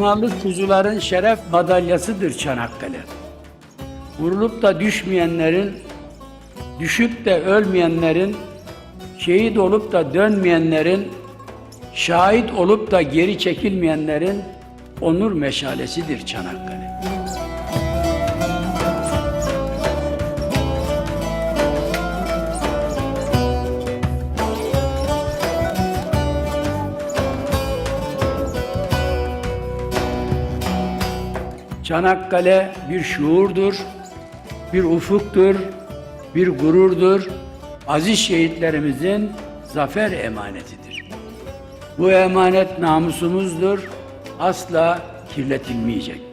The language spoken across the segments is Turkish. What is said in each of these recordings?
Urnalı kuzuların şeref madalyasıdır Çanakkale. Vurulup da düşmeyenlerin, düşüp de ölmeyenlerin, şehit olup da dönmeyenlerin, şahit olup da geri çekilmeyenlerin onur meşalesidir Çanakkale. Çanakkale bir şuurdur, bir ufuktur, bir gururdur. Aziz şehitlerimizin zafer emanetidir. Bu emanet namusumuzdur, asla kirletilmeyecektir.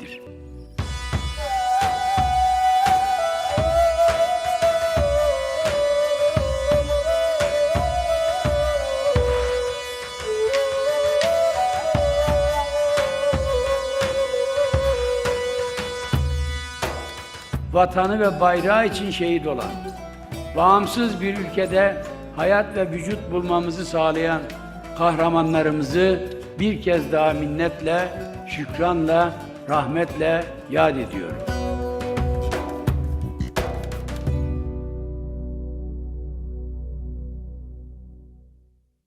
Vatanı ve bayrağı için şehit olan, bağımsız bir ülkede hayat ve vücut bulmamızı sağlayan kahramanlarımızı bir kez daha minnetle, şükranla, rahmetle yad ediyorum.